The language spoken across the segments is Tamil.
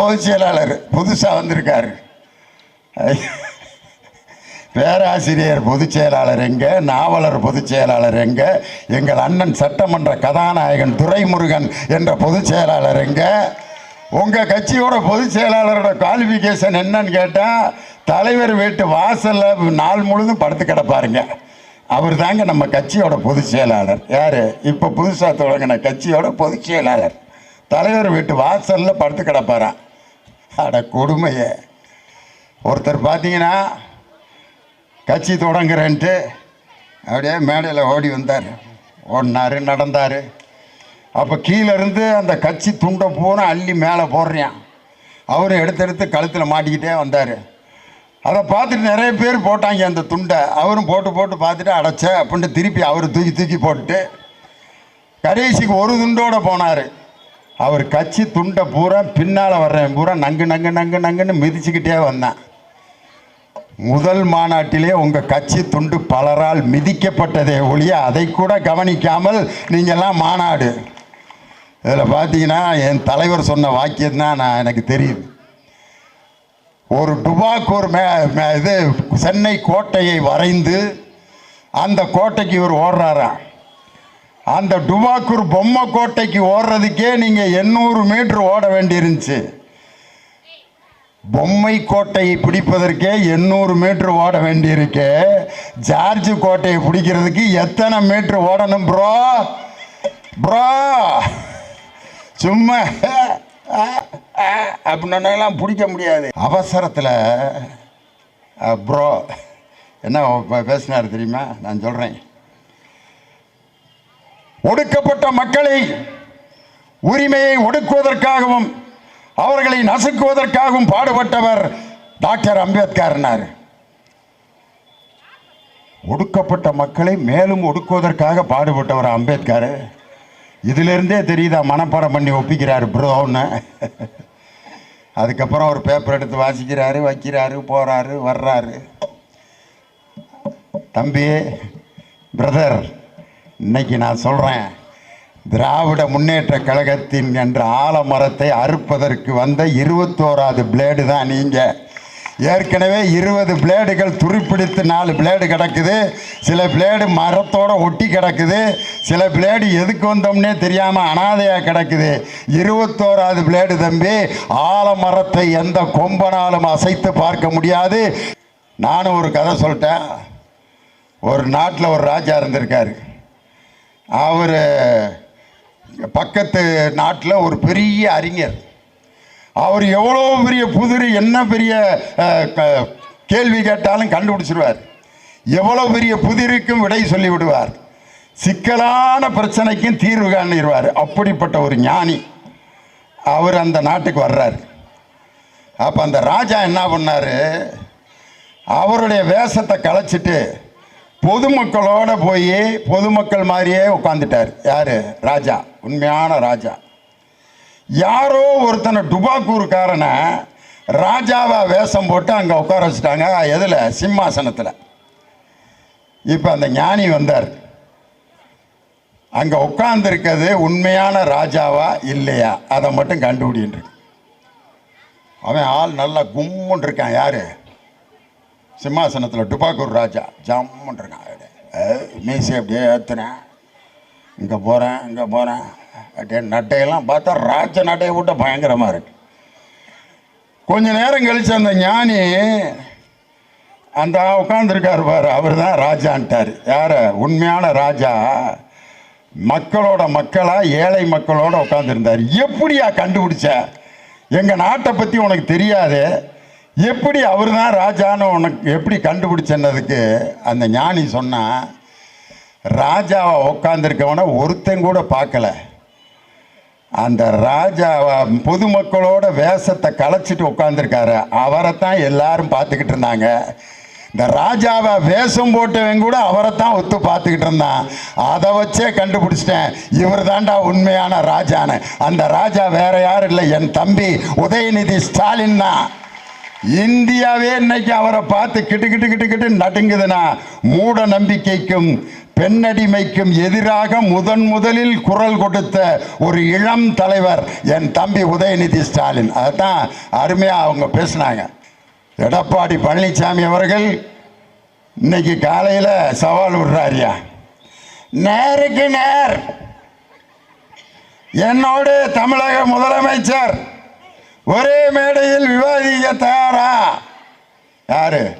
பொதுச் செயலாளர் புதுசாக வந்திருக்காரு. பேராசிரியர் பொதுச் செயலாளர் எங்க நாவலர் பொதுச் செயலாளர் எங்க எங்கள் அண்ணன் சட்டமன்ற கதாநாயகன் துரைமுருகன் என்ற பொதுச் செயலாளர் எங்க உங்கள் கட்சியோட பொதுச் செயலாளரோட குவாலிஃபிகேஷன் என்னன்னு கேட்டால் தலைவர் வீட்டு வாசலில் நாள் முழுதும் படுத்து கிடப்பாருங்க. அவர் தாங்க நம்ம கட்சியோட பொதுச் செயலாளர். யார்? இப்போ புதுசாக தொடங்கின கட்சியோட பொதுச் செயலாளர். தலைவர் வீட்டு வாசலில் படுத்து கிடப்பாரான் அட கொடுமையே. ஒருத்தர் பார்த்தீங்கன்னா கட்சி தொடங்குறேன்ட்டு அப்படியே மேடையில் ஓடி வந்தார். ஓடினார் நடந்தார். அப்போ கீழே இருந்து அந்த கட்சி துண்டை பூரா அள்ளி மேலே போடுறான். அவரும் எடுத்து எடுத்து கழுத்தில் மாட்டிக்கிட்டே வந்தார். அதை பார்த்துட்டு நிறைய பேர் போட்டாங்க அந்த துண்டை. அவரும் போட்டு போட்டு பார்த்துட்டு அடைச்ச அப்படின்ட்டு திருப்பி அவர் தூக்கி தூக்கி போட்டுட்டு கடைசிக்கு ஒரு துண்டோடு போனார். அவர் கட்சி துண்டை பூரா பின்னால் வர்றேன். பூரா நங்கு நங்கு நங்கு நங்குன்னு மிதிச்சுக்கிட்டே வந்தான். முதல் மாநாட்டிலே உங்கள் கட்சி துண்டு பலரால் மிதிக்கப்பட்டதே ஒழிய அதை கூட கவனிக்காமல் நீங்கள்லாம் மாநாடு. இதில் பார்த்தீங்கன்னா என் தலைவர் சொன்ன வாக்கியம் தான் நான் எனக்கு தெரியுது ஒரு டுபாக்கூர் மே மே- இது சென்னை கோட்டையை வரைந்து அந்த கோட்டைக்கு இவர் ஓடுறாராம். அந்த டுபாக்கூர் பொம்மை கோட்டைக்கு ஓடுறதுக்கே நீங்கள் எண்ணூறு மீட்ரு ஓட வேண்டியிருந்துச்சு. பொம்மை கோட்டையை பிடிப்பதற்கே எண்ணூறு மீட்ரு ஓட வேண்டியிருக்கு. ஜார்ஜ் கோட்டையை பிடிக்கிறதுக்கு எத்தனை மீட்ரு ஓடணும் ப்ரோ ப்ரோ சும்மா. அப்படின்னெல்லாம் பிடிக்க முடியாது. அவசரத்தில் ப்ரோ என்ன பேசினார் தெரியுமா? நான் சொல்கிறேன் ஒடுக்கப்பட்ட மக்களை உரிமையை ஒடுக்குவதற்காகவும் அவர்களை நசுக்குவதற்காகவும் பாடுபட்டவர் டாக்டர் அம்பேத்கர்னார். ஒடுக்கப்பட்ட மக்களை மேலும் ஒடுக்குவதற்காக பாடுபட்டவர் அம்பேத்கர். இதிலிருந்தே தெரியுதா மனப்பாடம் பண்ணி ஒப்பிக்கிறாரு ப்ரோன்னு அதுக்கப்புறம் ஒரு பேப்பர் எடுத்து வாசிக்கிறாரு வைக்கிறாரு போகிறாரு வர்றாரு. தம்பி பிரதர் இன்னைக்கு நான் சொல்கிறேன் திராவிட முன்னேற்ற கழகத்தின் என்ற ஆலமரத்தை அறுப்பதற்கு வந்த இருபத்தோராது பிளேடு தான் நீங்கள் ஏற்கனவே இருபது பிளேடுகள் துருப்பிடித்து நாலு பிளேடு கிடக்குது. சில பிளேடு மரத்தோட ஒட்டி கிடக்குது. சில பிளேடு எதுக்கு வந்தோம்னே தெரியாமல் அனாதையாக கிடக்குது. இருபத்தோராது பிளேடு தம்பி ஆலமரத்தை எந்த கொம்பனாலும் அசைத்து பார்க்க முடியாது. நானும் ஒரு கதை சொல்லிட்டேன். ஒரு நாட்டில் ஒரு ராஜா இருந்திருக்காரு. அவர் பக்கத்து நாட்டில் ஒரு பெரிய அறிஞர். அவர் எவ்வளோ பெரிய புதிர் என்ன பெரிய க- கேள்வி கேட்டாலும் கண்டுபிடிச்சிருவார். எவ்வளோ பெரிய புதிருக்கும் விடை சொல்லிவிடுவார். சிக்கலான பிரச்சனைக்கும் தீர்வு காணிடுவார் அப்படிப்பட்ட ஒரு ஞானி அவர் அந்த நாட்டுக்கு வர்றார். அப்போ அந்த ராஜா என்ன பண்ணார்? அவருடைய வேஷத்தை கலைச்சிட்டு பொதுமக்களோடு போய் பொதுமக்கள் மாதிரியே உட்காந்துட்டார் யார்? ராஜா. உண்மையான ராஜா. யாரோ ஒருத்தனை டுபாக்கூருக்காரனை ராஜாவா வேஷம் போட்டு அங்கே உட்கார வச்சுட்டாங்க. எதில்? சிம்மாசனத்தில். இப்போ அந்த ஞானி வந்தார். அங்கே உட்கார்ந்துருக்கிறது உண்மையான ராஜாவா இல்லையா? அதை மட்டும் கண்டுபிடின்ட்டு அவன் ஆள் நல்லா கும்முன் இருக்கான். யார்? சிம்மாசனத்தில் டுபாக்கூர் ராஜா. ஜம்முன் இருக்கான். அப்படியே. அப்படியே ஏற்றுனேன் இங்கே போகிறேன் இங்கே போகிறேன் அப்படியே நட்டையெல்லாம் பார்த்தா ராஜ நட்டையை விட்ட பயங்கரமாக இருக்கு. கொஞ்ச நேரம் கழிச்சு அந்த ஞானி அந்த உட்காந்துருக்காரு பாரு அவர் தான் ராஜான்ட்டார். யார்? உண்மையான ராஜா. மக்களோட மக்களாக ஏழை மக்களோட உட்காந்துருந்தார் எப்படியா கண்டுபிடிச்ச? எங்கள் நாட்டை பற்றி உனக்கு தெரியாது. எப்படி அவர் தான் ராஜான்னு உனக்கு எப்படி கண்டுபிடிச்சன்னதுக்கு அந்த ஞானி சொன்னால் ராஜாவை உட்காந்துருக்கவனை ஒருத்தன் கூட பார்க்கல. அந்த ராஜா பொதுமக்களோட வேஷத்தை கலைச்சிட்டு உட்காந்துருக்காரு அவரை தான் எல்லாரும் பார்த்துக்கிட்டு இருந்தாங்க. இந்த ராஜாவை வேஷம் போட்டவன் கூட அவரை தான் ஒத்து பார்த்துக்கிட்டு இருந்தான். அதை வச்சே கண்டுபிடிச்சிட்டேன். இவர் தாண்டா உண்மையான ராஜான்னு. அந்த ராஜா வேற யாரும் இல்லை. என் தம்பி உதயநிதி ஸ்டாலின் தான். இந்தியாவே இன்னைக்கு அவரை பார்த்து கிட்டு கிட்டு கிட்டு கிட்டு நடுங்குதுன்னா மூட நம்பிக்கைக்கும் பெண்ணடிமைக்கும் எதிராக முதன் முதலில் குரல் கொடுத்த ஒரு இளம் தலைவர் என் தம்பி உதயநிதி ஸ்டாலின். அதுதான் அருமையாக அவங்க பேசினாங்க. எடப்பாடி பழனிசாமி அவர்கள் இன்னைக்கு காலையில் சவால் விடுறாரியா? நேருக்கு நேர். என்னோடு தமிழக முதலமைச்சர் ஒரே மேடையில் விவாதிக்க தயாரா? யாரு?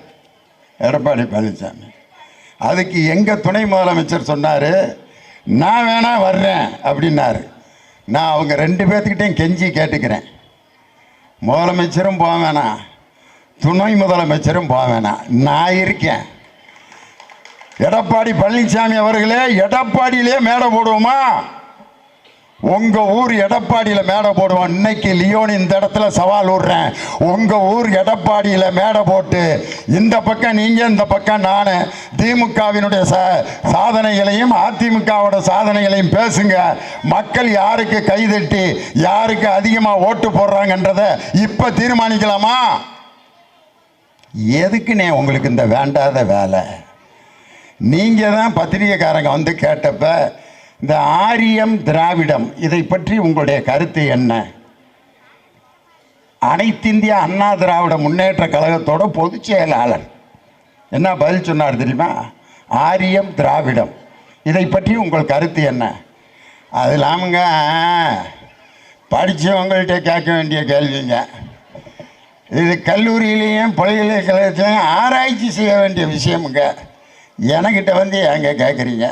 எடப்பாடி பழனிசாமி. அதுக்கு எங்கள் துணை முதலமைச்சர் சொன்னார் நான் வேணா வர்றேன் அப்படின்னாரு. நான் அவங்க ரெண்டு பேர்த்துக்கிட்டையும் கெஞ்சி கேட்டுக்கிறேன். முதலமைச்சரும் போக வேணாம். துணை முதலமைச்சரும் போக வேணாம். நான் இருக்கேன். எடப்பாடி பழனிசாமி அவர்களே எடப்பாடியிலே மேடை போடுவோமா? உங்க ஊர் எடப்பாடியில மேடை போடுவோம் இன்னைக்கு லியோன் இந்த இடத்துல சவால் விடுறேன் உங்க ஊர் எடப்பாடியில மேடை போட்டு இந்த பக்கம் நீங்க இந்த பக்கம் நான் திமுகவினுடைய சாதனைகளையும் அதிமுகவோட சாதனைகளையும் பேசுங்க. மக்கள் யாருக்கு கைதட்டி யாருக்கு அதிகமா ஓட்டு போடுறாங்கன்றத இப்ப தீர்மானிக்கலாமா? எதுக்குண்ணே உங்களுக்கு இந்த வேண்டாத வேலை? நீங்கள் தான் பத்திரிகைக்காரங்க வந்து கேட்டப்ப இந்த ஆரியம் திராவிடம் இதை பற்றி உங்களுடைய கருத்து என்ன? அனைத்திந்திய அண்ணா திராவிட முன்னேற்ற கழகத்தோட பொதுச் செயலாளர். என்ன பதில் சொன்னார் தெரியுமா? ஆரியம் திராவிடம். இதை பற்றி உங்கள் கருத்து என்ன? அது இல்லாமங்க படித்தவங்கள்ட்ட கேட்க வேண்டிய கேள்விங்க. இது கல்லூரியிலையும் பல்கலைக்கழகத்திலையும் ஆராய்ச்சி செய்ய வேண்டிய விஷயமுங்க. எனக்கிட்ட வந்து எங்கே கேட்குறீங்க?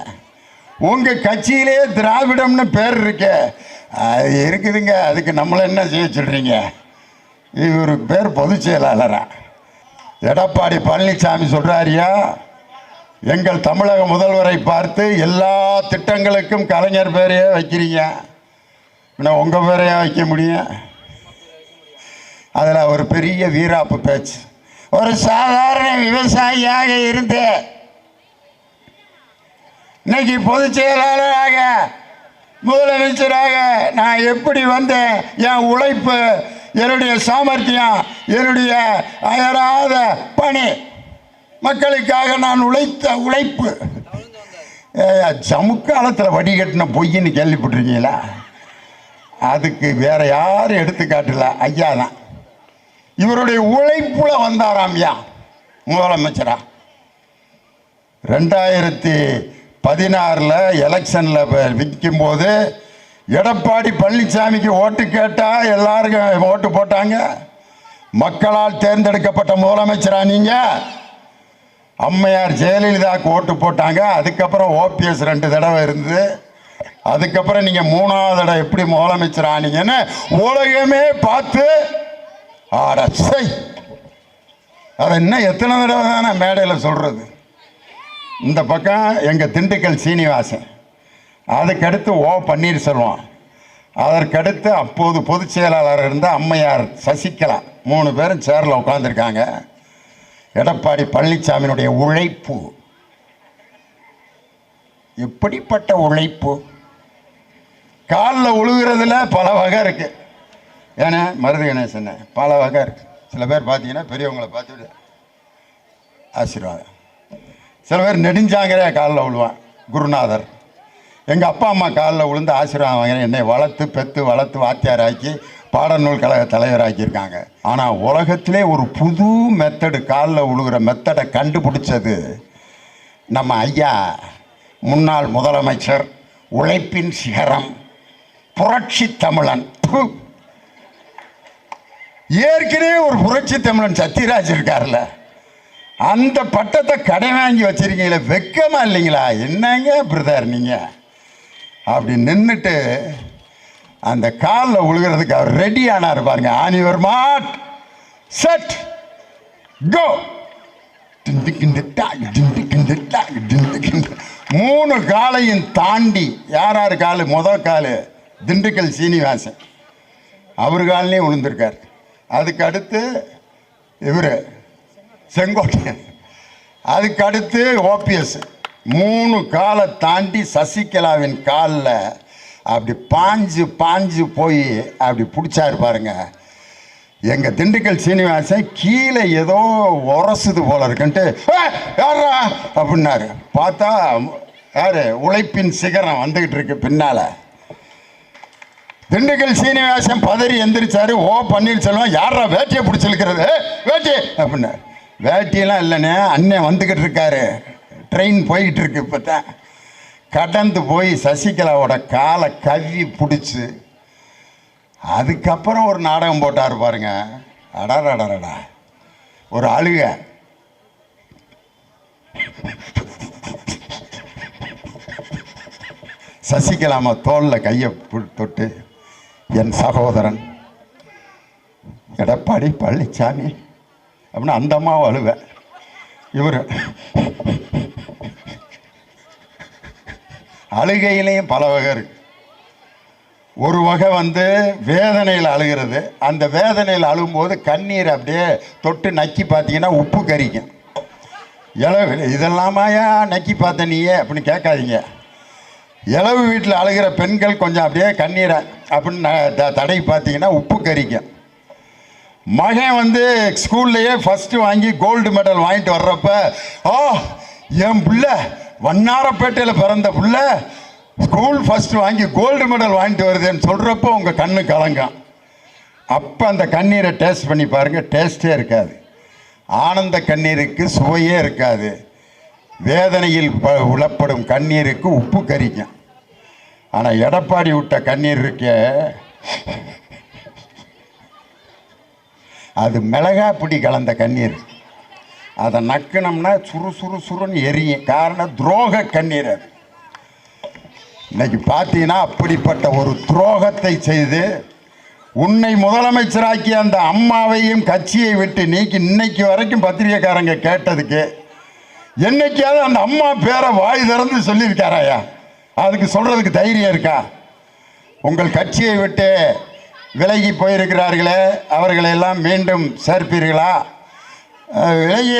உங்கள் கட்சியிலே திராவிடம்னு பேர் இருக்கு. அது இருக்குதுங்க. அதுக்கு நம்மளை என்ன செய்ய சொல்கிறீங்க இவர் பேர் பொதுச் செயலாளரா. எடப்பாடி பழனிசாமி சொல்கிறாரியா எங்கள் தமிழக முதல்வரை பார்த்து எல்லா திட்டங்களுக்கும் கலைஞர் பேரையே வைக்கிறீங்க. இன்னும் உங்கள் பேரையே வைக்க முடியும்? அதில் ஒரு பெரிய வீராப்பு பேச்சு. ஒரு சாதாரண விவசாயியாக இருந்தேன் இன்னைக்கு பொதுச் செயலாளராக முதலமைச்சராக நான் எப்படி வந்தேன் என் உழைப்பு என்னுடைய சாமர்த்தியம் என்னுடைய அயராத பணி மக்களுக்காக நான் உழைத்த உழைப்பு. சமுக்காலத்தில் வடிகட்டின பொய்ன்னு கேள்விப்பட்டிருக்கீங்களா? அதுக்கு வேற யாரும் எடுத்துக்காட்டல ஐயா தான். இவருடைய உழைப்புல வந்தாராம்யா முதலமைச்சரா. ரெண்டாயிரத்தி பதினாறில் எலெக்ஷனில் விற்கும் போது எடப்பாடி பழனிசாமிக்கு ஓட்டு கேட்டால் எல்லாருக்கும் ஓட்டு போட்டாங்க. மக்களால் தேர்ந்தெடுக்கப்பட்ட முதலமைச்சரா நீங்கள் அம்மையார் ஜெயலலிதாவுக்கு ஓட்டு போட்டாங்க. அதுக்கப்புறம் ஓபிஎஸ் ரெண்டு தடவை இருந்தது. அதுக்கப்புறம் நீங்கள் மூணாவது தடவை எப்படி முதலமைச்சர் ஆனீங்கன்னு உலகமே பார்த்து ஆட சை அதை இன்னும் எத்தனை தடவை தான் நான் மேடையில் சொல்கிறது இந்த பக்கம் எங்கள் திண்டுக்கல் சீனிவாசன். அதுக்கடுத்து ஓ பன்னீர்செல்வம். அதற்கடுத்து அப்போது பொதுச் செயலாளர் இருந்த அம்மையார் சசிகலா. மூணு பேரும் சேரில் உட்காந்துருக்காங்க எடப்பாடி பழனிசாமியினுடைய உழைப்பு. எப்படிப்பட்ட உழைப்பு. காலில் உழுகிறதுல பல வகை இருக்குது ஏன்னா மருது கணேசன் பல வகை இருக்குது சில பேர் பார்த்தீங்கன்னா பெரியவங்களை பார்த்துட்டு ஆசீர்வாதம். சில பேர் நெடுஞ்சாங்கரே காலில் விழுவான் குருநாதர். எங்கள் அப்பா அம்மா காலில் விழுந்து ஆசீர்வாதம் வாங்கினேன் என்னை வளர்த்து பெற்று வளர்த்து வாத்தியாராக்கி பாடநூல் கழக தலைவராக்கியிருக்காங்க. ஆனால் உலகத்திலே ஒரு புது மெத்தடு காலில் விழுகிற மெத்தடை கண்டுபிடிச்சது நம்ம ஐயா முன்னாள் முதலமைச்சர் உழைப்பின் சிகரம் புரட்சி தமிழன். ஏற்கனவே ஒரு புரட்சி தமிழன் சத்யராஜ் இருக்கார்ல. அந்த பட்டத்தை கடை வாங்கி வச்சிருக்கீங்களே வெக்கமாக இல்லைங்களா? என்னங்க பிரதர் நீங்கள் அப்படி நின்றுட்டு அந்த காலில் உழுகிறதுக்கு அவர் ரெடி ஆனார் பாருங்க. ஆனிவர் மாட். செட் கோ மூணு காலையும் தாண்டி யார் யார் காலு? முத காலு திண்டுக்கல் சீனிவாசன். அவர் காலிலையும் விழுந்திருக்கார் அதுக்கு அடுத்து இவர். செங்கோட்டையன். அதுக்கடுத்து ஓபிஎஸ். மூணு காலை தாண்டி சசிகலாவின் காலில் அப்படி பாஞ்சு பாஞ்சு போய் அப்படி பிடிச்சாரு பாருங்க. எங்கள் திண்டுக்கல் சீனிவாசன் கீழே ஏதோ உரசுது போல இருக்குன்ட்டு "ஏய், அப்படின்னாரு. பார்த்தா யாரு? உழைப்பின் சிகரம் வந்துக்கிட்டு இருக்கு பின்னால். திண்டுக்கல் சீனிவாசன் பதறி எந்திரிச்சாரு. ஓ பன்னீர்செல்வம் யாரா வேட்டியை பிடிச்சிருக்கிறது? வேட்டி அப்படின்னாரு. வேட்டியெல்லாம் இல்லைண்ணே அண்ணன் வந்துக்கிட்டு இருக்காரு. ட்ரெயின் போய்கிட்டு இருக்கு இப்போ தான் கடந்து போய் சசிகலாவோட காலை கவ்வி பிடிச்சி அதுக்கப்புறம் ஒரு நாடகம் போட்டார் பாருங்க. அடரடரடா ஒரு அழுக. சசிகலாம தோளில் கையை பு- தொட்டு என் சகோதரன் எடப்பாடி பழனிசாமி அப்படின்னா அந்த அம்மாவை அழுவேன் இவர் அழுகையிலையும் பல வகை இருக்கு. ஒரு வகை வந்து வேதனையில் அழுகிறது. அந்த வேதனையில் அழுகும்போது கண்ணீர் அப்படியே தொட்டு நக்கி பார்த்தீங்கன்னா உப்பு கரிக்கும். இளவு இதெல்லாமாயா நக்கி பார்த்த நீயே? அப்படின்னு கேட்காதீங்க. இளவு வீட்டில் அழுகிற பெண்கள் கொஞ்சம் அப்படியே கண்ணீரை அப்படின்னு த- தடை பார்த்தீங்கன்னா உப்பு கறிக்கும் மகன் வந்து ஸ்கூல்லையே ஃபஸ்ட்டு வாங்கி கோல்டு மெடல் வாங்கிட்டு வர்றப்ப ஓ என் பிள்ளை வண்ணாரப்பேட்டையில் பிறந்த பிள்ளை ஸ்கூல் ஃபஸ்ட்டு வாங்கி கோல்டு மெடல் வாங்கிட்டு வருதுன்னு சொல்கிறப்போ உங்கள் கண்ணு கலங்கும். அப்போ அந்த கண்ணீரை டேஸ்ட் பண்ணி பாருங்கள் டேஸ்ட்டே இருக்காது. ஆனந்த கண்ணீருக்கு சுவையே இருக்காது. வேதனையில் ப உளப்படும் கண்ணீருக்கு உப்பு கறிக்கும் ஆனால் எடப்பாடி விட்ட கண்ணீர் இருக்கே அது மிளகா பிடி கலந்த கண்ணீர். அதை நக்கினோம்னா சுறு சுறு சுருன்னு எரியும். காரணம் துரோக கண்ணீர் அது. இன்னைக்கு பார்த்தீங்கன்னா அப்படிப்பட்ட ஒரு துரோகத்தை செய்து உன்னை முதலமைச்சராக்கி அந்த அம்மாவையும் கட்சியை விட்டு நீக்கி இன்னைக்கு வரைக்கும் பத்திரிகைக்காரங்க கேட்டதுக்கு என்னைக்காவது அந்த அம்மா பேரை வாய் திறந்து சொல்லியிருக்காராயா? அதுக்கு சொல்கிறதுக்கு தைரியம் இருக்கா? உங்கள் கட்சியை விட்டு விலகி போயிருக்கிறார்களே அவர்களெல்லாம் மீண்டும் சேர்ப்பீர்களா? அஹ், விலகி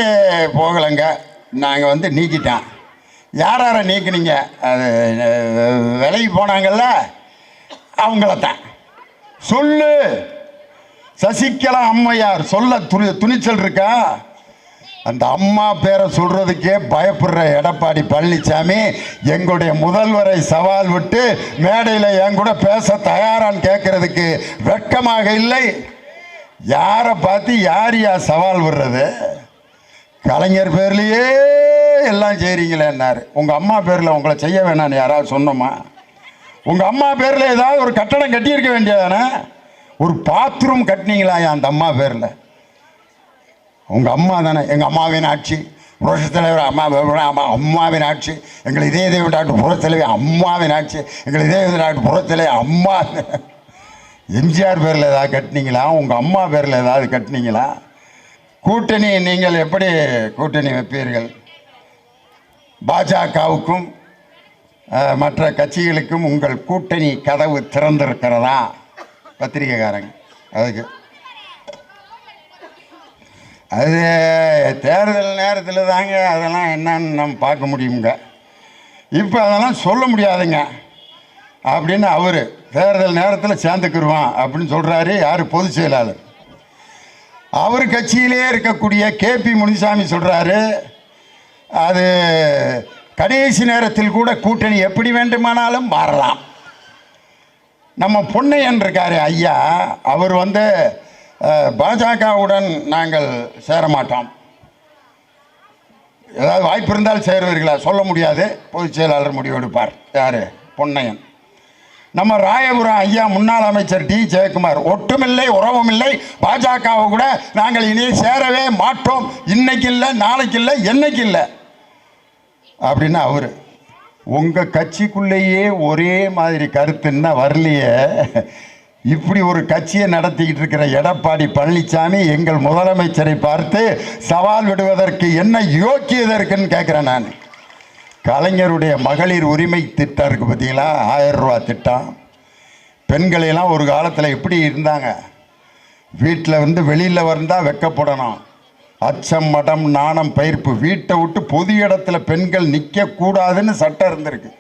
போகலைங்க. நாங்கள் வந்து நீக்கிட்டோம். யார் யாரை நீக்கினீங்க? அது விலகி போனாங்கல்ல அவங்கள தான் சொல்லு. சசிகலா அம்மையார் சொல்ல துணி துணிச்சல் இருக்கா? அந்த அம்மா பேரை சொல்றதுக்கே பயப்படுற எடப்பாடி பழனிசாமி எங்களுடைய முதல்வரை சவால் விட்டு மேடையில் என் கூட பேச தயாரான்னு கேட்கறதுக்கு வெட்கமாக இல்லை. யாரை பார்த்து யார் யார் சவால் விடுறது? கலைஞர் பேர்லேயே எல்லாம் செய்றீங்களேன்னாரு. உங்கள் அம்மா பேரில் உங்களை செய்ய வேணாம்னு யாராவது சொன்னோமா? உங்கள் அம்மா பேரில் ஏதாவது ஒரு கட்டடம் கட்டியிருக்க வேண்டியதானே? ஒரு பாத்ரூம் கட்டினீங்களா அந்த அம்மா பேரில்? உங்கள் அம்மா தானே எங்கள் அம்மாவின் ஆட்சி. புரட்சி தலைவர் அம்மா அம்மா அம்மாவின் ஆட்சி. எங்கள் இதே இதே டாக்டர் அம்மாவின் ஆட்சி. எங்கள் இதே இதே புறத்தலைவி அம்மா. எம்ஜிஆர் பேரில் ஏதாவது கட்டினீங்களா? உங்கள் அம்மா பேரில் ஏதாவது கட்டினீங்களா? கூட்டணி நீங்கள் எப்படி கூட்டணி வைப்பீர்கள்? பாஜகவுக்கும் மற்ற கட்சிகளுக்கும் உங்கள் கூட்டணி கதவு திறந்திருக்கிறதா? பத்திரிகைக்காரங்க. அதுக்கு அது தேர்தல் நேரத்தில் தாங்க அதெல்லாம் என்னன்னு நம்ம பார்க்க முடியுங்க. இப்போ அதெல்லாம் சொல்ல முடியாதுங்க. அப்படின்னு அவர் தேர்தல் நேரத்தில் சேர்ந்துக்கிருவான் அப்படின்னு சொல்கிறாரு யார் பொதுச் செயலாளர். அவர் கட்சியிலே இருக்கக்கூடிய கேபி முனிசாமி சொல்கிறாரு அது கடைசி நேரத்தில் கூட கூட்டணி எப்படி வேண்டுமானாலும் மாறலாம். நம்ம பொன்னையன் இருக்காரு ஐயா அவர் வந்து பாஜகவுடன் நாங்கள் சேர மாட்டோம் ஏதாவது வாய்ப்பு இருந்தால் சேருவீர்களா? சொல்ல முடியாது. பொதுச் செயலாளர் முடிவெடுப்பார். யார்? பொன்னையன். நம்ம ராயபுரம் ஐயா முன்னாள் அமைச்சர் டி. ஜெயக்குமார். ஒட்டுமில்லை உறவுமில்லை. பாஜகவை கூட நாங்கள் இனி சேரவே மாட்டோம். இன்னைக்கு இல்லை நாளைக்கு இல்லை என்னைக்கு இல்லை அப்படின்னு அவர். உங்கள் கட்சிக்குள்ளேயே ஒரே மாதிரி கருத்துன்னா வரலையே. இப்படி ஒரு கட்சியை நடத்திக்கிட்டு இருக்கிற எடப்பாடி பழனிசாமி எங்கள் முதலமைச்சரை பார்த்து சவால் விடுவதற்கு என்ன யோக்கியதை இருக்குன்னு கேட்குறேன் நான். கலைஞருடைய மகளிர் உரிமை திட்டம் இருக்குது பார்த்தீங்களா? ஆயிரம் ரூபா திட்டம். பெண்களையெல்லாம் ஒரு காலத்தில் எப்படி இருந்தாங்க? வீட்டில் வந்து வெளியில் வந்தால் வெக்கப்படணும். அச்சம் மடம் நாணம் பயிர்ப்பு வீட்டை விட்டு பொது இடத்துல பெண்கள் நிற்கக்கூடாதுன்னு சட்டம் இருந்திருக்கு.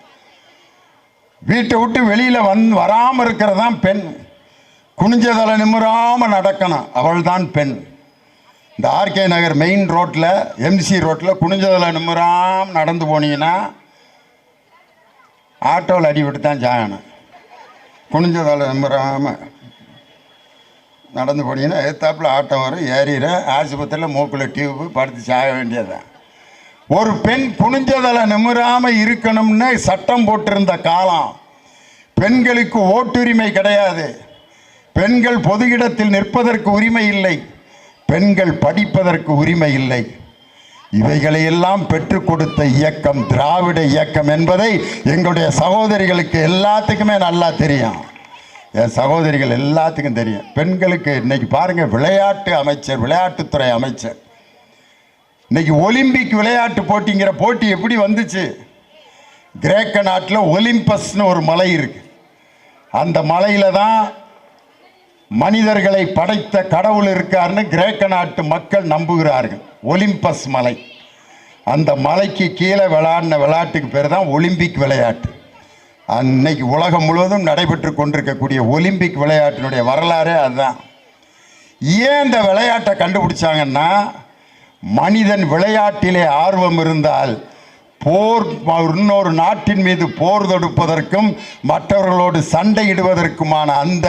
வீட்டை விட்டு வெளியில் வந் வராமல் இருக்கிறதான் பெண். குனிஞ்சதலை நிமிராம நடக்கணும் அவள் தான் பெண். இந்த ஆர்கே நகர் மெயின் ரோட்டில் எம்சி ரோட்டில் குனிஞ்சதலை நிமிராம நடந்து போனீங்கன்னா ஆட்டோவில் அடிபட்டு தான் சாகணும் குனிஞ்சதலை நிமிராம நடந்து போனீங்கன்னா எத்தாப்பில் ஆட்டோ வரும் ஏறிற ஆஸ்பத்திரியில் மூக்கில் டியூப்பு படுத்து சாக வேண்டியதுதான். ஒரு பெண் குனிஞ்சதலை நிமிராம இருக்கணும்னு சட்டம் போட்டிருந்த காலம். பெண்களுக்கு ஓட்டுரிமை கிடையாது. பெண்கள் பொது இடத்தில் நிற்பதற்கு உரிமை இல்லை. பெண்கள் படிப்பதற்கு உரிமை இல்லை. இவைகளை எல்லாம் பெற்றுக் கொடுத்த இயக்கம் திராவிட இயக்கம் என்பதை எங்களுடைய சகோதரிகளுக்கு எல்லாத்துக்குமே நல்லா தெரியும். என் சகோதரிகள் எல்லாத்துக்கும் தெரியும். பெண்களுக்கு இன்னைக்கு பாருங்க விளையாட்டு அமைச்சர் விளையாட்டுத்துறை அமைச்சர். இன்னைக்கு ஒலிம்பிக் விளையாட்டு போட்டிங்கிற போட்டி எப்படி வந்துச்சு? கிரேக்க நாட்டில் ஒலிம்பஸ்னு ஒரு மலை இருக்கு. அந்த மலையில் தான் மனிதர்களை படைத்த கடவுள் இருக்காருன்னு கிரேக்க நாட்டு மக்கள் நம்புகிறார்கள். ஒலிம்பஸ் மலை. அந்த மலைக்கு கீழே விளாடின விளையாட்டுக்கு பேர் தான் ஒலிம்பிக் விளையாட்டு. அன்னைக்கு உலகம் முழுவதும் நடைபெற்று கொண்டிருக்கக்கூடிய ஒலிம்பிக் விளையாட்டினுடைய வரலாறே அதுதான். ஏன் இந்த விளையாட்டை கண்டுபிடிச்சாங்கன்னா மனிதன் விளையாட்டிலே ஆர்வம் இருந்தால் போர் இன்னொரு நாட்டின் மீது போர் தொடுப்பதற்கும் மற்றவர்களோடு சண்டையிடுவதற்குமான அந்த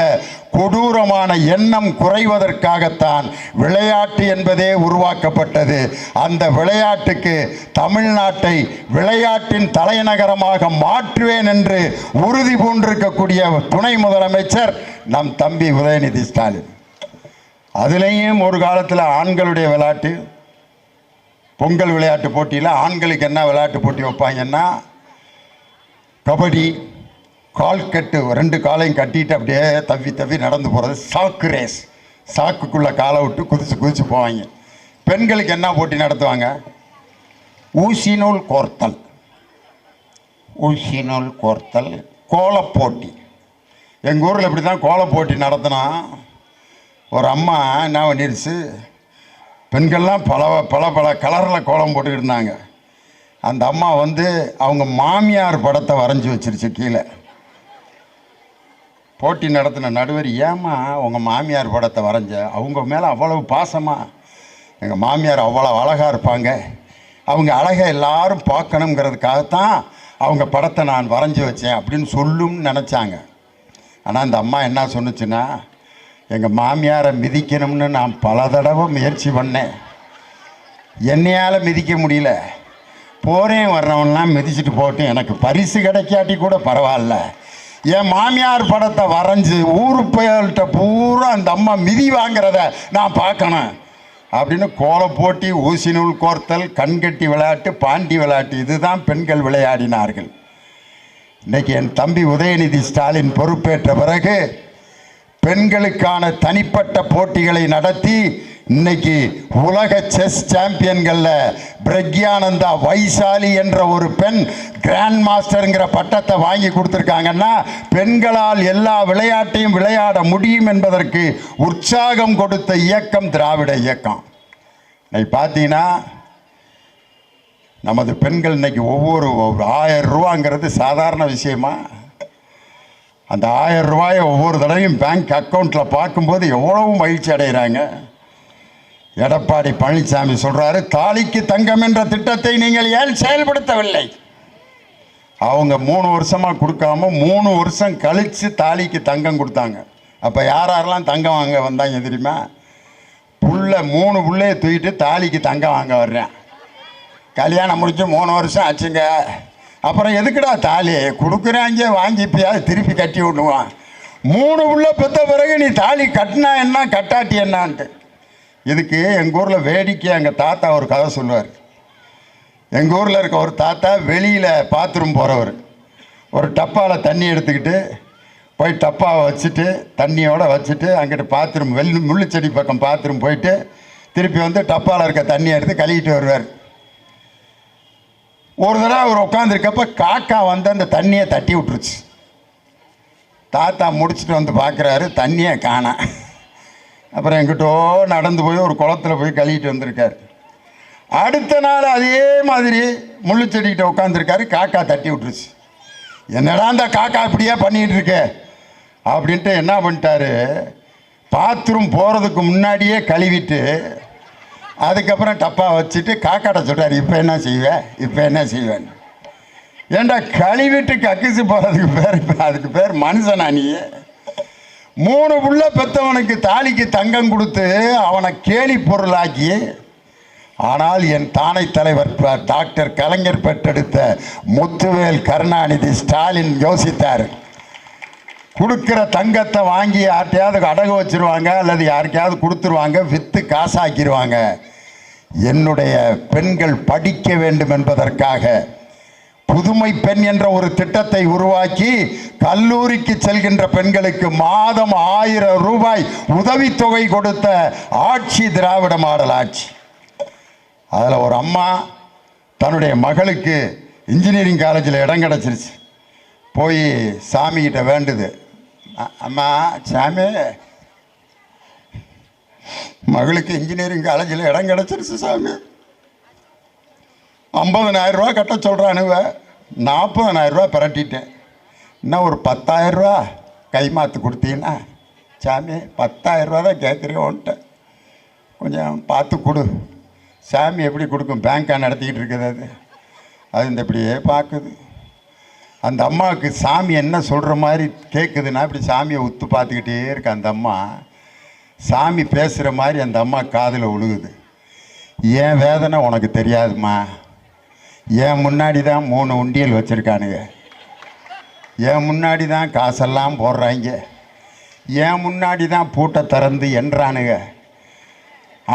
கொடூரமான எண்ணம் குறைவதற்காகத்தான் விளையாட்டு என்பதே உருவாக்கப்பட்டது. அந்த விளையாட்டுக்கு தமிழ்நாட்டை விளையாட்டின் தலைநகரமாக மாற்றுவேன் என்று உறுதி பூண்டிருக்கக்கூடிய துணை முதலமைச்சர் நம் தம்பி உதயநிதி ஸ்டாலின். அதுலேயும் ஒரு காலத்தில் ஆண்களுடைய விளையாட்டு பொங்கல் விளையாட்டு போட்டியில் ஆண்களுக்கு என்ன விளையாட்டு போட்டி வைப்பாங்கன்னா கபடி கால் கட்டு ரெண்டு காலையும் கட்டிட்டு அப்படியே தவி தவி நடந்து போகிறது சாக்கு ரேஸ் சாக்குக்குள்ளே காலை விட்டு குதிச்சு குதிச்சு போவாங்க. பெண்களுக்கு என்ன போட்டி நடத்துவாங்க? ஊசி நூல் கோர்த்தல். ஊசி நூல் கோர்த்தல் கோலப்போட்டி. எங்கள் ஊரில் இப்படி தான் கோலப்போட்டி நடத்தினா ஒரு அம்மா என்ன பண்ணிருச்சு பெண்கள்லாம் பல பல பல கலரில் கோலம் போட்டுக்கிட்டு இருந்தாங்க. அந்த அம்மா வந்து அவங்க மாமியார் படத்தை வரைஞ்சி வச்சிருச்சு கீழே. போட்டி நடத்தின நடுவர் ஏம்மா உங்கள் மாமியார் படத்தை வரைஞ்ச? அவங்க மேலே அவ்வளவு பாசமாக எங்கள் மாமியார் அவ்வளோ அழகாக இருப்பாங்க. அவங்க அழகை எல்லாரும் பார்க்கணுங்கிறதுக்காகத்தான் அவங்க படத்தை நான் வரைஞ்சி வச்சேன் அப்படின்னு சொல்லும்னு நினச்சாங்க. ஆனால் அந்த அம்மா என்ன சொன்னுச்சுன்னா எங்கள் மாமியாரை மிதிக்கணும்னு நான் பல தடவை முயற்சி பண்ணேன். என்னையால் மிதிக்க முடியல. போகிறேன் வர்றவன்லாம் மிதிச்சிட்டு போட்டேன் எனக்கு பரிசு கிடைக்காட்டி கூட பரவாயில்ல. என் மாமியார் படத்தை வரைஞ்சி ஊரு பயல்கிட்ட பூரா அந்த அம்மா மிதி வாங்கிறத நான் பார்க்கணும். அப்படின்னு கோலம் போட்டி ஊசி நூல் கோர்த்தல் கண்கட்டி விளையாட்டு பாண்டி விளையாட்டு இதுதான் பெண்கள் விளையாடினார்கள். இன்றைக்கி என் தம்பி உதயநிதி ஸ்டாலின் பொறுப்பேற்ற பிறகு பெண்களுக்கான தனிப்பட்ட போட்டிகளை நடத்தி இன்னைக்கு உலக செஸ் சாம்பியன்களில் பிரக்யானந்தா வைசாலி என்ற ஒரு பெண் கிராண்ட் மாஸ்டருங்கிற பட்டத்தை வாங்கி கொடுத்துருக்காங்கன்னா பெண்களால் எல்லா விளையாட்டையும் விளையாட முடியும் என்பதற்கு உற்சாகம் கொடுத்த இயக்கம் திராவிட இயக்கம். இன்னைக்கு பார்த்தீங்கன்னா நமது பெண்கள் இன்னைக்கு ஒவ்வொரு ஆயிரம் ரூபாங்கிறது சாதாரண விஷயமா? அந்த ஆயிரம் ரூபாயை ஒவ்வொரு தடவையும் பேங்க் அக்கௌண்ட்டில் பார்க்கும்போது எவ்வளவு மகிழ்ச்சி அடைகிறாங்க? எடப்பாடி பழனிசாமி சொல்கிறாரு தாலிக்கு தங்கம் என்ற திட்டத்தை நீங்கள் ஏன் செயல்படுத்தவில்லை? அவங்க மூணு வருஷமாக கொடுக்காம மூணு வருஷம் கழித்து தாலிக்கு தங்கம் கொடுத்தாங்க. அப்போ யார் யாரெல்லாம் தங்கம் வாங்க வந்தாங்க தெரியுமா? புள்ள மூணு புள்ளைய தூக்கிட்டு தாலிக்கு தங்கம் வாங்க வர்றேன். கல்யாணம் முடிஞ்சு மூணு வருஷம் ஆச்சுங்க. அப்புறம் எதுக்குடா தாலி? கொடுக்குறாங்க வாங்கிப்பியாவது திருப்பி கட்டி விடுவான் மூணு உள்ள பெத்த பிறகு நீ தாலி கட்டினா என்ன கட்டாட்டி என்னான்ட்டு. இதுக்கு எங்கள் ஊரில் வேடிக்கை எங்கள் தாத்தா ஒரு கதை சொல்லுவார். எங்கள் ஊரில் இருக்க ஒரு தாத்தா வெளியில் பாத்ரூம் போகிறவர் ஒரு டப்பாவில் தண்ணி எடுத்துக்கிட்டு போய் டப்பாவை வச்சுட்டு தண்ணியோடு வச்சுட்டு அங்கிட்டு பாத்ரூம் வெள்ளி முள்ளுச்செடி பக்கம் பாத்ரூம் போயிட்டு திருப்பி வந்து டப்பாவில் இருக்க தண்ணியை எடுத்து கழுவிட்டு வருவார். ஒரு தடவை அவர் உட்காந்துருக்கப்ப காக்கா வந்து அந்த தண்ணியை தட்டி விட்டுருச்சு. தாத்தா முடிச்சுட்டு வந்து பார்க்குறாரு தண்ணியை காணா. அப்புறம் எங்கிட்டோ நடந்து போய் ஒரு குளத்துல போய் கழுவிட்டு வந்திருக்காரு. அடுத்த நாள் அதே மாதிரி முள்ளுச்செடிக்கிட்ட உட்காந்துருக்காரு காக்கா தட்டி விட்டுருச்சு. என்னடா அந்த காக்கா இப்படியே பண்ணிட்டு இருக்க? அப்படின்ட்டு என்ன பண்ணிட்டாரு? பாத்ரூம் போகிறதுக்கு முன்னாடியே கழுவிட்டு அதுக்கப்புறம் டப்பா வச்சுட்டு காக்காட்ட சொல்கிறார் இப்போ என்ன செய்வேன் இப்போ என்ன செய்வேன் ஏண்டா கழுவிட்டு கக்கிசு போகிறதுக்கு பேர் அதுக்கு பேர் மனுஷனா நீ? மூணு புள்ள பெத்தவனுக்கு தாலிக்கு தங்கம் கொடுத்து அவனை கேலி பொருளாக்கி ஆனால் என் தானை தலைவர் டாக்டர் கலைஞர் பெற்றெடுத்த முத்துவேல் கருணாநிதி ஸ்டாலின் யோசித்தார். கொடுக்குற தங்கத்தை வாங்கி யார்கிட்டயாவது அடகு வச்சிருவாங்க அல்லது யாருக்கையாவது கொடுத்துருவாங்க விற்று காசாக்கிடுவாங்க என்னுடைய பெண்கள் படிக்க வேண்டும் என்பதற்காக புதுமை பெண் என்ற ஒரு திட்டத்தை உருவாக்கி கல்லூரிக்கு செல்கின்ற பெண்களுக்கு மாதம் ஆயிரம் ரூபாய் உதவித்தொகை கொடுத்த ஆட்சி திராவிட மாடல் ஆட்சி. அதில் ஒரு அம்மா தன்னுடைய மகளுக்கு இன்ஜினியரிங் காலேஜில் இடம் கிடச்சிருச்சு. போய் சாமிக்கிட்ட வேண்டுது. அம்மா சாமி மகளுக்கு இன்ஜினியரிங் காலேஜில் இடம் கிடச்சிருச்சு சாமி. ஐம்பதனாயிரம் ரூபா கட்ட சொல்கிறானுவ நாற்பதனாயிரம் ரூபா பிரட்டிட்டேன். இன்னும் ஒரு பத்தாயிரம் ரூபா கை மாற்று கொடுத்தீங்கன்னா? சாமி பத்தாயிரம் ரூபா தான் கேட்குறேன் கொஞ்சம் பார்த்து கொடு. சாமி எப்படி கொடுக்கும்? பேங்க்காக நடத்திக்கிட்டு இருக்குது அது. அது இந்த இப்படியே பார்க்குது. அந்த அம்மாவுக்கு சாமி என்ன சொல்கிற மாதிரி கேட்குதுன்னா இப்படி சாமியை உத்து பார்த்துக்கிட்டே இருக்கு அந்த அம்மா. சாமி பேசுகிற மாதிரி அந்த அம்மா காதில் விழுகுது என் வேதனை உனக்கு தெரியாதும்மா? என் முன்னாடி தான் மூணு உண்டியல் வச்சுருக்கானுங்க. என் முன்னாடி தான் காசெல்லாம் போடுறாங்க. என் முன்னாடி தான் பூட்டை திறந்து என்றானுங்க.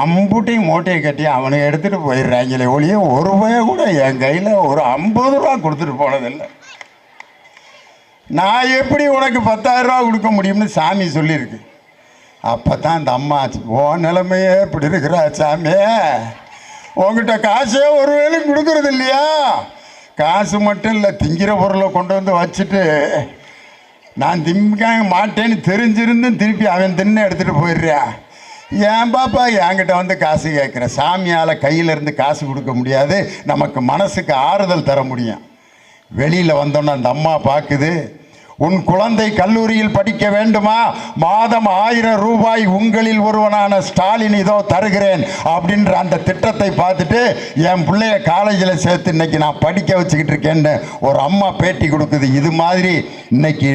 அம்புட்டையும் மூட்டையை கட்டி அவனை எடுத்துகிட்டு போயிடுறாங்களே ஒழிய ஒரு ரூபாய் கூட என் கையில் ஒரு ஐம்பது ரூபா கொடுத்துட்டு போனதில்லை. நான் எப்படி உனக்கு பத்தாயிரம் ரூபா கொடுக்க முடியும்னு சாமி சொல்லியிருக்கு. அப்போ தான் அந்த அம்மா ஓ நிலைமையே இப்படி இருக்கிறா சாமி. உங்ககிட்ட காசே ஒரு வேலையும் கொடுக்கறது இல்லையா? காசு மட்டும் இல்லை திங்கிற பொருளை கொண்டு வந்து வச்சுட்டு நான் திங்க மாட்டேன்னு தெரிஞ்சிருந்தும் திருப்பி அவன் தின்னு எடுத்துகிட்டு போயிடுறான் ஏன் பாப்பா? என்கிட்ட வந்து காசு கேட்குறேன் சாமியால் கையிலேருந்து காசு கொடுக்க முடியாது. நமக்கு மனசுக்கு ஆறுதல் தர முடியும். வெளியில் வந்தோன்னே அந்த அம்மா பார்க்குது உன் குழந்தை கல்லூரியில் படிக்க வேண்டுமா? மாதம் ஆயிரம் ரூபாய் உங்களில் ஒருவனான ஸ்டாலின் இதோ தருகிறேன் அப்படின்ற அந்த திட்டத்தை பார்த்துட்டு என் பிள்ளைய காலேஜில் சேர்த்து இன்னைக்கு நான் படிக்க வச்சுக்கிட்டு இருக்கேன்னு ஒரு அம்மா பேட்டி கொடுக்குது. இது மாதிரி இன்னைக்கு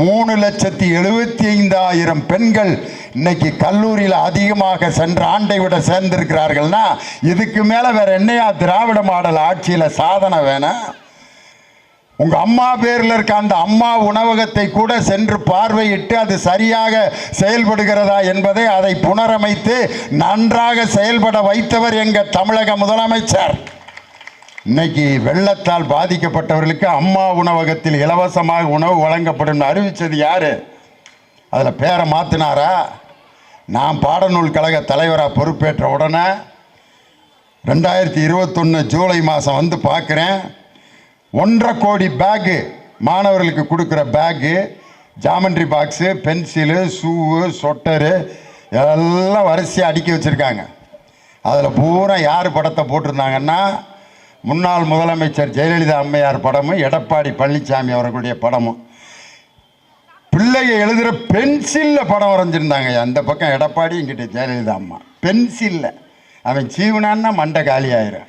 மூணு லட்சத்தி எழுபத்தி ஐந்தாயிரம் பெண்கள் இன்னைக்கு கல்லூரியில் அதிகமாக சென்ற ஆண்டை விட சேர்ந்திருக்கிறார்கள்னா இதுக்கு மேலே வேற என்னையா திராவிட மாடல் ஆட்சியில் சாதனை வேணும் உங்க அம்மா பேரில் இருக்க அந்த அம்மா உணவகத்தை கூட சென்று பார்வையிட்டு அது சரியாக செயல்படுகிறதா என்பதை அதை புனரமைத்து நன்றாக செயல்பட வைத்தவர் எங்க தமிழக முதலமைச்சர். இன்னைக்கு வெள்ளத்தால் பாதிக்கப்பட்டவர்களுக்கு அம்மா உணவகத்தில் இலவசமாக உணவு வழங்கப்படும் அறிவிச்சது யாரு? அதில் பேரை மாத்தினாரா? நான் பாடநூல் கழக தலைவராக பொறுப்பேற்ற உடனே ரெண்டாயிரத்தி இருபத்தொன்று ஜூலை மாதம் வந்து பார்க்குறேன். ஒன்றரை கோடி பேக்கு மாணவர்களுக்கு கொடுக்குற bag geometry box pencil shoe sweater எல்லாம் வரிசையாக அடுக்கி வச்சுருக்காங்க. அதில் பூரா யார் படத்தை போட்டிருந்தாங்கன்னா முன்னாள் முதலமைச்சர் ஜெயலலிதா அம்மையார் படமும் எடப்பாடி பழனிசாமி அவர்களுடைய படமும். பிள்ளைங்க எழுதுகிற பென்சிலில் படம் வரைஞ்சிருந்தாங்க அந்த பக்கம் எடப்பாடி இங்கிட்ட ஜெயலலிதா அம்மா. பென்சிலில் அவன் சீவனான்னா மண்டை காலி ஆயிரும்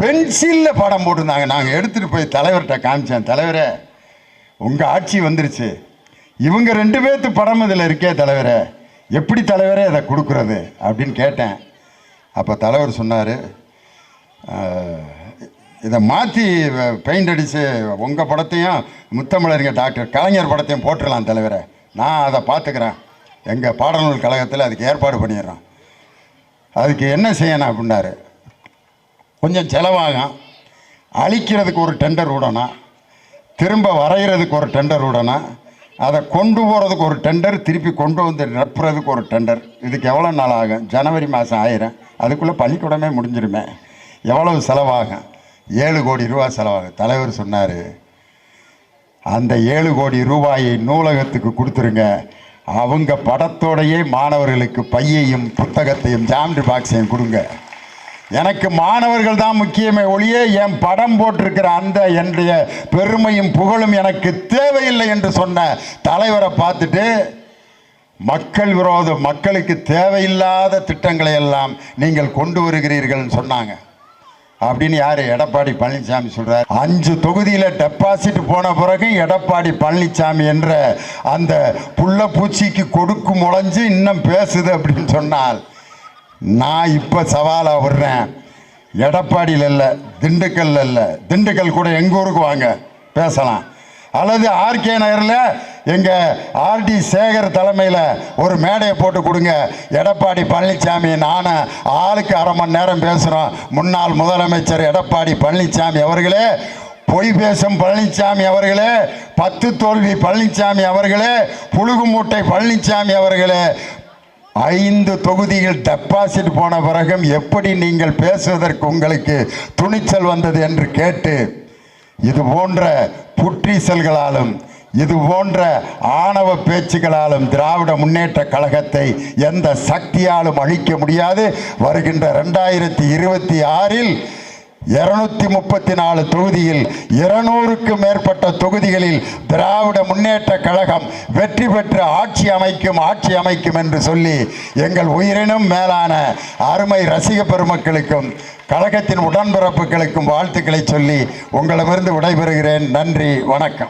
பென்சிலில் படம் போட்டிருந்தாங்க. நாங்கள் எடுத்துகிட்டு போய் தலைவர்கிட்ட காமிச்சேன். தலைவரே உங்கள் ஆட்சி வந்துருச்சு. இவங்க ரெண்டு பேர்த்து படம் இதில் இருக்கே தலைவரே. எப்படி தலைவரே இதை கொடுக்குறது? அப்படின்னு கேட்டேன். அப்போ தலைவர் சொன்னார் இதை மாற்றி பெயிண்ட் அடித்து உங்கள் படத்தையும் முத்தமிழறிஞர் டாக்டர் கலைஞர் படத்தையும் போட்டுடலாம் தலைவரே. நான் அதை பார்த்துக்கிறேன். எங்கள் பாடநூல் கழகத்தில் அதுக்கு ஏற்பாடு பண்ணிடுறோம். அதுக்கு என்ன செய்யணும்? அப்படின்னாரு. கொஞ்சம் செலவாகும். அழிக்கிறதுக்கு ஒரு டெண்டர் விடணும் திரும்ப வரைகிறதுக்கு ஒரு டெண்டர் விடணும் அதை கொண்டு போகிறதுக்கு ஒரு டெண்டர் திருப்பி கொண்டு வந்து நிரப்புறதுக்கு ஒரு டெண்டர் இதுக்கு எவ்வளோ நாள் ஆகும்? ஜனவரி மாதம் ஆயிரம். அதுக்குள்ளே பள்ளிக்கூடமே முடிஞ்சிருமே. எவ்வளவு செலவாகும்? ஏழு கோடி ரூபா செலவாகும். தலைவர் சொன்னார் அந்த ஏழு கோடி ரூபாயை நூலகத்துக்கு கொடுத்துருங்க. அவங்க படத்தோடையே மாணவர்களுக்கு பையையும் புத்தகத்தையும் ஜாமெட்ரி பாக்ஸையும் கொடுங்க. எனக்கு மாணவர்கள் தான் முக்கியமே ஒழிய என் படம் போட்டிருக்கிற அந்த என்னுடைய பெருமையும் புகழும் எனக்கு தேவையில்லை என்று சொன்ன தலைவரை பார்த்துட்டு மக்கள் விரோத மக்களுக்கு தேவையில்லாத திட்டங்களை எல்லாம் நீங்கள் கொண்டு வருகிறீர்கள்னு சொன்னாங்க. அப்படின்னு யார்? எடப்பாடி பழனிசாமி சொல்கிறார் அஞ்சு தொகுதியில் டெபாசிட் போன பிறகு எடப்பாடி பழனிசாமி என்ற அந்த புள்ள பூச்சிக்கு கொடுக்கும் முளைஞ்சு இன்னும் பேசுது அப்படின்னு சொன்னால் நான் இப்போ சவாலாக விடுறேன். எடப்பாடியில் இல்லை திண்டுக்கல்ல இல்லை. திண்டுக்கல் கூட எங்கள் ஊருக்கு வாங்க பேசலாம். அல்லது ஆர்கே நகரில் எங்கள் ஆர்டி சேகர் தலைமையில் ஒரு மேடையை போட்டு கொடுங்க. எடப்பாடி பழனிசாமி நானும் ஆளுக்கு அரை மணி நேரம் பேசுகிறோம் முன்னாள் முதலமைச்சர் எடப்பாடி பழனிசாமி அவர்களே பொய் பேசும் பழனிசாமி அவர்களே பத்து தோல்வி பழனிசாமி அவர்களே புழுகு மூட்டை பழனிசாமி அவர்களே ஐந்து தொகுதியில் டெபாசிட் போன பிறகும் எப்படி நீங்கள் பேசுவதற்கு உங்களுக்கு துணிச்சல் வந்தது என்று கேட்டு இது போன்ற புற்றீசல்களாலும் இது போன்ற ஆணவ பேச்சுகளாலும் திராவிட முன்னேற்ற கழகத்தை எந்த சக்தியாலும் அழிக்க முடியாது. வருகின்ற ரெண்டாயிரத்தி இருபத்தி ஆறில் இருநூத்தி முப்பத்தி நாலு தொகுதியில் இருநூறுக்கு மேற்பட்ட தொகுதிகளில் திராவிட முன்னேற்ற கழகம் வெற்றி பெற்று ஆட்சி அமைக்கும் ஆட்சி அமைக்கும் என்று சொல்லி எங்கள் உயிரினும் மேலான அருமை ரசிக பெருமக்களுக்கும் கழகத்தின் உடன்பிறப்புகளுக்கும் வாழ்த்துக்களை சொல்லி உங்களிடமிருந்து விடைபெறுகிறேன். நன்றி வணக்கம்.